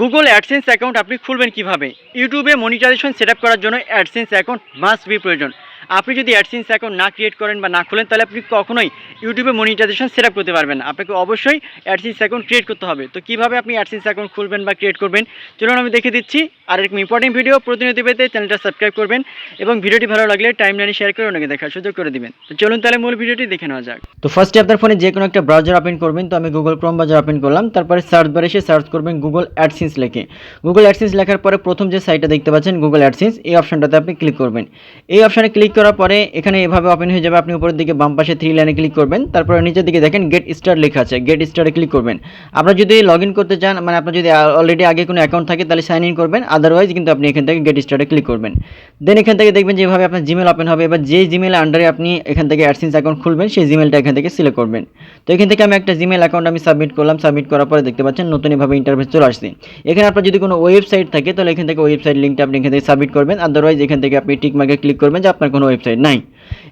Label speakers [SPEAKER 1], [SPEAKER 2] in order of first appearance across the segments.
[SPEAKER 1] Google AdSense account আপনি খুলবেন কীভাবে? ইউটিউবে মনিটাইজেশন সেট করার জন্য অ্যাডসেন্স অ্যাকাউন্ট মাস্ট বি প্রয়োজন। আপনি যদি অ্যাডসেন্স অ্যাকাউন্ট না ক্রিয়েট করেন বা না খুলেন, তাহলে আপনি কখনোই ইউটিউবে মনিটাইজেশন সেট আপ করতে পারবেন আপনাকে অবশ্যই অ্যাডসেন্স অ্যাকাউন্ট ক্রিয়েট করতে হবে। তো কীভাবে আপনি অ্যাডসেন্স অ্যাকাউন্ট খুলবেন বা ক্রিয়েট করবেন, চলুন আমি দেখে দিচ্ছি। আর এরকম ইম্পর্টেন্ট ভিডিও প্রতিনিয়ত পেতে চ্যানেলটা সাবস্ক্রাইব করবেন এবং ভিডিওটি ভালো লাগলে টাইম লাইনে শেয়ার করে অনেকে দেখার সুযোগ করে দিবেন। তো চলুন তাহলে মূল ভিডিওটি দেখে নেওয়া যাক। তো ফার্স্টে আপনার ফোনে যে কোনো একটা ব্রাউজার ওপেন করবেন। তো আমি গুগল ক্রোম ব্রাউজার ওপেন করলাম। তারপরে সার্চ বারে এসে সার্চ করবেন গুগল অ্যাডসেন্স লেখে। গুগল অ্যাডসেন্স লেখার পরে প্রথম যে সাইটটা দেখতে পাচ্ছেন গুগল অ্যাডসেন্স এই অপশনটাতে আপনি ক্লিক করবেন। এই অপশনে ক্লিক করার পরে এখানে এভাবে ওপেন হয়ে যাবে। আপনি উপরের দিকে বাম পাশে থ্রি লাইনে ক্লিক করবেন। তারপরে নিচের দিকে দেখেন গেট স্টার লেখা আছে। গেট স্টারে ক্লিক করবেন। আপনার যদি লগ ইন করতে চান মানে আপনার যদি অলরেডি আগে কোনো অ্যাকাউন্ট থাকে, তাহলে সাইন ইন করবেন। আদারওয়াইজ কিন্তু আপনি এখান থেকে গেট স্টারে ক্লিক করবেন। দেন এখান থেকে দেখবেন যেভাবে আপনার জিমেল ওপেন হবে। এবার যে জিমেল আন্ডারে আপনি এখান থেকে অ্যাডসেন্স অ্যাকাউন্ট খুলবেন, সেই জিমেলটা এখান থেকে সিলেক্ট করবেন। তো এখান থেকে আমি একটা জিমেল অ্যাকাউন্ট আমি সাবমিট করলাম। সাবমিট করার পরে দেখতে পাচ্ছেন নতুন এভাবে ইন্টারফেস চলে আসছে। এখানে আপনার যদি কোনো ওয়েবসাইট থাকে, তাহলে এখান থেকে ওয়েবসাইট লিঙ্কটা আপনি এখান থেকে সাবমিট করবেন। আদারওয়াইজ এখান থেকে আপনি টিক মার্কে ক্লিক করবেন যে আপনার কোনো ওয়েবসাইট নাই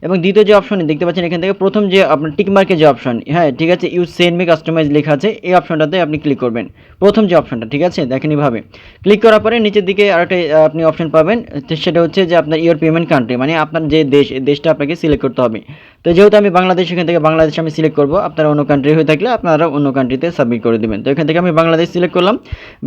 [SPEAKER 1] এবং দ্বিতীয় যে অপশন দেখতে পাচ্ছেন এখান থেকে প্রথম যে আপনার টিক মার্কের যে অপশন হ্যাঁ ঠিক আছে ইউজ সেন্ড মি কাস্টমাইজ লেখা আছে, এই অপশনটাতে আপনি ক্লিক করবেন। প্রথম যে অপশনটা ঠিক আছে, দেখেন এইভাবে। ক্লিক করার পরে নিচের দিকে আরেকটা আপনি অপশন পাবেন সেটা হচ্ছে যে আপনার ইয়োর পেমেন্ট কান্ট্রি মানে আপনার যে দেশ, এই দেশটা আপনাকে সিলেক্ট করতে হবে। তো যেহেতু আমি বাংলাদেশ, এখান থেকে বাংলাদেশ আমি সিলেক্ট করব, আপনারা অন্য কান্ট্রি হয়ে থাকলে আপনারা অন্য কান্ট্রিতে সাবমিট করে দেবেন। তো এখান থেকে আমি বাংলাদেশ সিলেক্ট করলাম।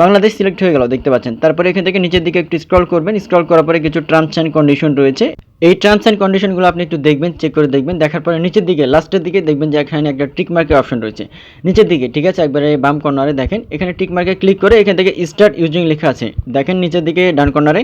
[SPEAKER 1] বাংলাদেশ সিলেক্ট হয়ে গেল, দেখতে পাচ্ছেন। তারপরে এখান থেকে নিচের দিকে একটু স্ক্রল করবেন। স্ক্রল করার পরে কিছু টার্মস অ্যান্ড কন্ডিশন রয়েছে। এই টার্মস অ্যান্ড কন্ডিশনগুলো আপনি একটু দেখবেন চেক করে দেখবেন, দেখার পরে নিচের দিকে লাস্টের দিকে দেখবেন যে এখানে একটা টিক মার্কের অপশন রয়েছে। নিচের দিকে, ঠিক আছে? একবারে বাম কর্নারে দেখেন, এখানে টিক মার্কে ক্লিক করে এখান থেকে স্টার্ট ইউজিং লেখা আছে। দেখেন নিচের দিকে, ডান কর্নারে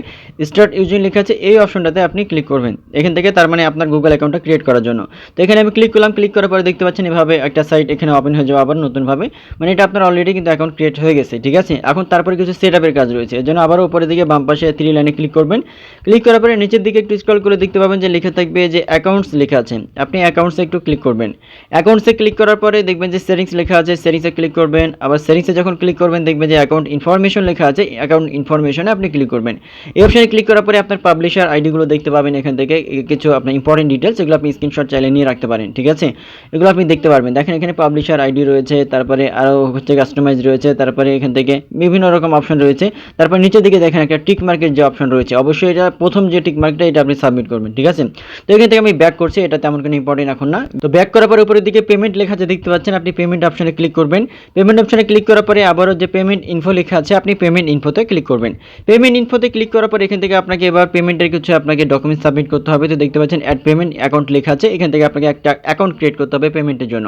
[SPEAKER 1] স্টার্ট ইউজিং লেখা আছে, এই অপশনটাতে আপনি ক্লিক করবেন। এখান থেকে তার মানে আপনার গুগল অ্যাকাউন্টটা ক্রিয়েট করার জন্য। তো এখানে আমি ক্লিক করলাম ক্লিক করার পরে দেখতে পাচ্ছেন এভাবে একটা সাইট এখানে ওপেন হয়ে যাবে আবার নতুনভাবে। মানে এটা আপনার অলরেডি কিন্তু অ্যাকাউন্ট ক্রিয়েট হয়ে গেছে, ঠিক আছে? এখন তারপরে কিছু সেট আপের কাজ রয়েছে। এর জন্য আবারও উপরের দিকে বাম পাশে থ্রি লাইনে ক্লিক করবেন। ক্লিক করার পরে নিচের দিকে একটু স্ক্রল করে দেখতে পাবেন যে লেখা থাকবে যে অ্যাকাউন্টস লেখা আছে। আপনি অ্যাকাউন্টসে একটু ক্লিক করবেন। অ্যাকাউন্টসে ক্লিক করার পরে দেখবেন যে সেটিংস লেখা আছে সেটিংসে ক্লিক করবেন। আবার সেটিংসে যখন ক্লিক করবেন, দেখবেন যে অ্যাকাউন্ট ইনফরমেশন লেখা আছে অ্যাকাউন্ট ইনফরমেশনে আপনি ক্লিক করবেন। এই অপশনে ক্লিক করার পরে আপনার পাবলিশার আইডিগুলো দেখতে পাবেন এখান থেকে। কিছু আপনার ইম্পর্টেন্ট ডিটেলস এগুলো আপনি স্ক্রিনশট চাইলে নিয়ে রাখতে পারেন, ঠিক আছে? এগুলো আপনি দেখতে পারবেন। দেখেন এখানে পাবলিশার আইডি রয়েছে, তারপরে আরও হচ্ছে কাস্টমাইজ রয়েছে, তারপরে এখান থেকে বিভিন্ন রকম অপশন রয়েছে। তারপর নিচের দিকে দেখেন একটা টিক মার্কের যে অপশন রয়েছে, অবশ্যই এটা প্রথম যে টিক মার্কটা এটা আপনি সাবমিট করবেন, ঠিক আছে? তো এখান থেকে আমি ব্যাক করছি, এটা তেমন কোনো ইম্পর্টেন্ট এখন না। তো ব্যাক করার পরে উপরের দিকে পেমেন্ট লেখা আছে, দেখতে পাচ্ছেন আপনি পেমেন্ট অপশনে ক্লিক করবেন। পেমেন্ট অপশনে ক্লিক করার পরে আবারও যে পেমেন্ট ইনফো লেখা আছে, আপনি পেমেন্ট ইনফোতে ক্লিক করবেন। পেমেন্ট ইনফোতে ক্লিক করার পরে এখান থেকে আপনাকে এবার পেমেন্টের কিছু আপনাকে ডকুমেন্ট সাবমিট করতে হবে। তো দেখতে পাচ্ছেন অ্যাড পেমেন্ট অ্যাকাউন্ট লেখা আছে, এখান থেকে আপনাকে একটা অ্যাকাউন্ট ক্রিয়েট করতে হবে পেমেন্টের জন্য।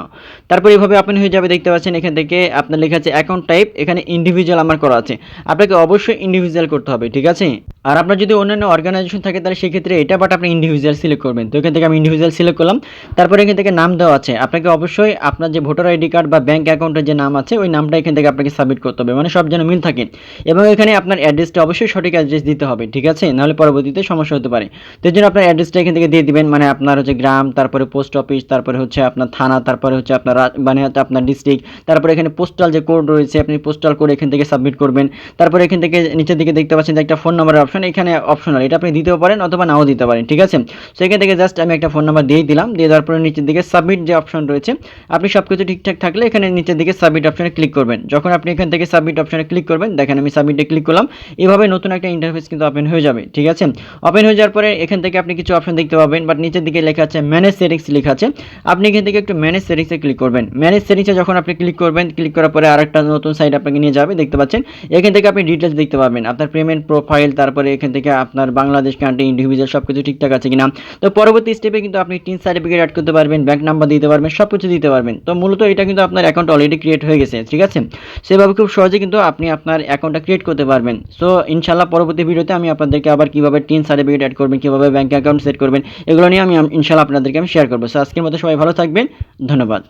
[SPEAKER 1] তারপর এভাবে আপনি হয়ে যাবে, দেখতে পাচ্ছেন এখান থেকে আপনার লেখা আছে অ্যাকাউন্ট টাইপ এখানে ইন্ডিভিজুয়াল আমার করা আছে। আপনাকে অবশ্যই ইন্ডিভিজুয়াল করতে হবে, ঠিক আছে? আর আপনার যদি অন্যান্য অর্গানাইজেশন থাকে, তাহলে সেক্ষেত্রে এটা বাট আপনি ইন্ডিভিজুয়াল সিলেক্ট করবেন। তো এখান থেকে আমি ইন্ডিভিজুয়াল সিলেক্ট করলাম। তারপরে এখান থেকে নাম দেওয়া আছে। আপনাকে অবশ্যই আপনার যে ভোটার আইডি কার্ড বা ব্যাঙ্ক অ্যাকাউন্টের যে নাম আছে, ওই নামটা এখান থেকে আপনাকে সাবমিট করতে হবে। মানে সব যেন মিল থাকে। এবং এখানে আপনার অ্যাড্রেসটা অবশ্যই সঠিক অ্যাড্রেস দিতে হবে, ঠিক আছে? নাহলে পরবর্তীতে সমস্যা হতে পারে। তো এর জন্য আপনার অ্যাড্রেসটা এখান থেকে দিয়ে দিবেন। মানে আপনার হচ্ছে গ্রাম, তারপরে পোস্ট অফিস তারপরে হচ্ছে আপনার থানা, তারপরে হচ্ছে আপনার মানে আপনার ডিস্ট্রিক্ট তারপরে এখানে পোস্টাল যে কোড রয়েছে, আপনি পোস্টাল কোড এখান থেকে সাবমিট করবেন। তারপরে এখান থেকে নিচের দিকে দেখতে পাচ্ছেন যে একটা ফোন নাম্বারের অপশন এখানে অপশনাল এটা আপনি দিতেও পারেন অথবা নাও দিতে পারেন, ঠিক আছে? তো এখান থেকে জাস্ট আমি একটা ফোন নাম্বার দিয়ে দিলাম, দিয়ে দেওয়ার পরে নিচের দিকে সাবমিট যে অপশন রয়েছে, আপনি সব কিছু ঠিকঠাক থাকলে এখানে নিচের দিকে সাবমিট অপশনে ক্লিক করবেন। যখন আপনি এখান থেকে সাবমিট অপশনে ক্লিক করবেন, দেখেন আমি সাবমিটে ক্লিক করলাম, এভাবে নতুন একটা ইন্টারফেস কিন্তু ওপেন হয়ে যাবে, ঠিক আছে? ওপেন হয়ে যাওয়ার পরে এখান থেকে আপনি কিছু অপশন দেখতে পাবেন বাট নিচের দিকে লেখা আছে ম্যানেজ সেটিংস লেখা আছে, আপনি এখান থেকে একটু ম্যানেজ সেটিংসে ক্লিক করবেন। ম্যানেজ সেটিংসে যখন আপনি ক্লিক করবেন ক্লিক করার পরে আরেকটা নতুন সাইট আপনাকে নিয়ে যাবে, দেখতে পাচ্ছেন? এখান থেকে আপনি ডিটেলস দেখতে পাবেন, আপনার পেমেন্ট প্রোফাইল তারপরে এখান থেকে আপনার বাংলাদেশ কান্ট্রি ইন্ডিভিজুয়াল সব কিছু ঠিকঠাক আছে কিনা? তো পরবর্তী স্টেপে কিন্তু আপনি টিন সার্টিফিকেট অ্যাড করতে পারবেন ব্যাংক নাম্বার দিতে পারবেন সব কিছু দিতে পারবেন। তো মূলত এটা কিন্তু আপনার অ্যাকাউন্ট অলরেডি ক্রিয়েট হয়ে গেছে, ঠিক আছে? সেভাবে খুব সহজে কিন্তু আপনি আপনার অ্যাকাউন্টটা ক্রিয়েট করতে পারবেন। সো ইনশাল্লাহ পরবর্তী ভিডিওতে আমি আপনাদেরকে আবার কীভাবে টিন সার্টিফিকেট অ্যাড করবেন, কীভাবে ব্যাংক অ্যাকাউন্ট সেট করবেন, এগুলো নিয়ে আমি ইনশাল্লাহ আপনাদেরকে আমি শেয়ার করব। সো আজকের মতো সবাই ভালো থাকবেন, ধন্যবাদ।